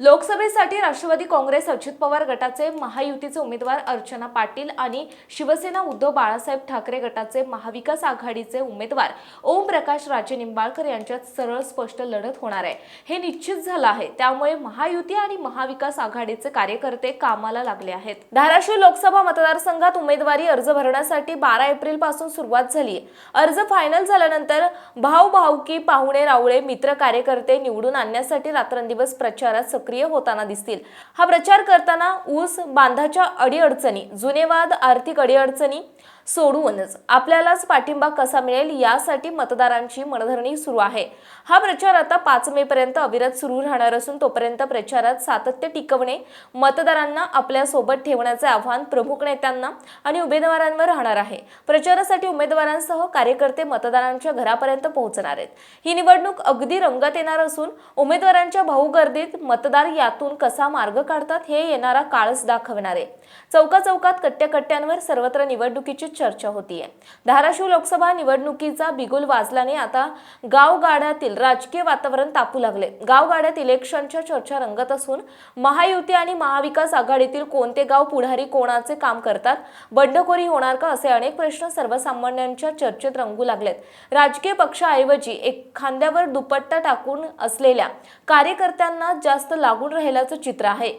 लोकसभेसाठी राष्ट्रवादी काँग्रेस अजित पवार गटाचे महायुतीचे उमेदवार अर्चना पाटील आणि शिवसेना उद्धव बाळासाहेब ठाकरे गटाचे महाविकास आघाडीचे उमेदवार ओम प्रकाश राजे निंबाळकर यांच्यात सरळ स्पष्ट लढत होणार आहे. हे निश्चित झालं आहे. त्यामुळे महायुती आणि महाविकास आघाडीचे कार्यकर्ते कामाला लागले आहेत. धाराशिव लोकसभा मतदारसंघात उमेदवारी अर्ज भरण्यासाठी बारा एप्रिलपासून सुरुवात झाली. अर्ज फायनल झाल्यानंतर भाऊ भाऊकी पाहुणे रावळे मित्र कार्यकर्ते निवडून आणण्यासाठी रात्रंदिवस प्रचारात सक्रिय होताना दिसतील. हा प्रचार करताना ऊस बांधाच्या अडीअडचणी जुनेवाद आर्थिक अडीअडचणी सोडवूनच आपल्यालाच पाठिंबा कसा मिळेल यासाठी मतदारांची मनधरणी सुरू आहे. हा प्रचार आता पाच मे पर्यंत अविरत सुरू राहणार असून तोपर्यंत प्रचारात सातत्य टिकवणे मतदारांना आपल्यासोबत ठेवण्याचे आव्हान प्रमुख नेत्यांना आणि उमेदवारांवर राहणार आहे. प्रचारासाठी उमेदवारांसह कार्यकर्ते मतदारांच्या घरापर्यंत पोहोचणार आहेत. ही निवडणूक अगदी रंगत येणार असून उमेदवारांच्या भाऊगर्दीत मतदार यातून कसा मार्ग काढतात हे येणारा काळच दाखवणार. आहे चौका चौकात कट्ट्याकट्ट्यांवर सर्वत्र निवडणुकीची चर्चा होतीये. धाराशिव लोकसभा निवडणुकीचा बिगुल वाजल्याने आता गावगाड्यातील राजकीय वातावरण तापू लागले. गावगाड्यात इलेक्शनच्या चर्चा रंगत असून महायुती आणि महाविकास आघाडीतील कोणते गाव पुढारी कोणाचे काम करतात बंडखोरी होणार का असे अनेक प्रश्न सर्वसामान्यांच्या चर्चेत रंगू लागलेत. राजकीय पक्षाऐवजी एक खांद्यावर दुपट्टा टाकून असलेल्या कार्यकर्त्यांना जास्त लागून राहिल्याचं चित्र आहे.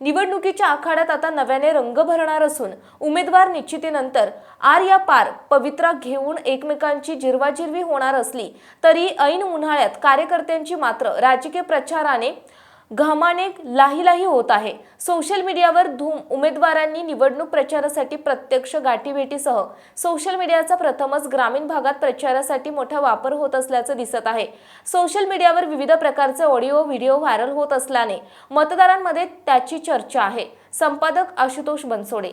निवडणुकीच्या आखाड्यात आता नव्याने रंग भरणार असून उमेदवार निश्चितीनंतर आर या पार पवित्रा घेऊन एकमेकांची जिरवाजिरवी होणार असली तरी ऐन उन्हाळ्यात कार्यकर्त्यांची मात्र राजकीय प्रचाराने घामाने लाहीलाही होत आहे. सोशल मीडियावर धूम उमेदवारांनी निवडणूक प्रचारासाठी प्रत्यक्ष गाठीभेटीसह सोशल मीडियाचा प्रथमच ग्रामीण भागात प्रचारासाठी मोठा वापर होत असल्याचं दिसत आहे. सोशल मीडियावर विविध प्रकारचे ऑडिओ व्हिडिओ व्हायरल होत असल्याने मतदारांमध्ये त्याची चर्चा आहे. संपादक आशुतोष बनसोडे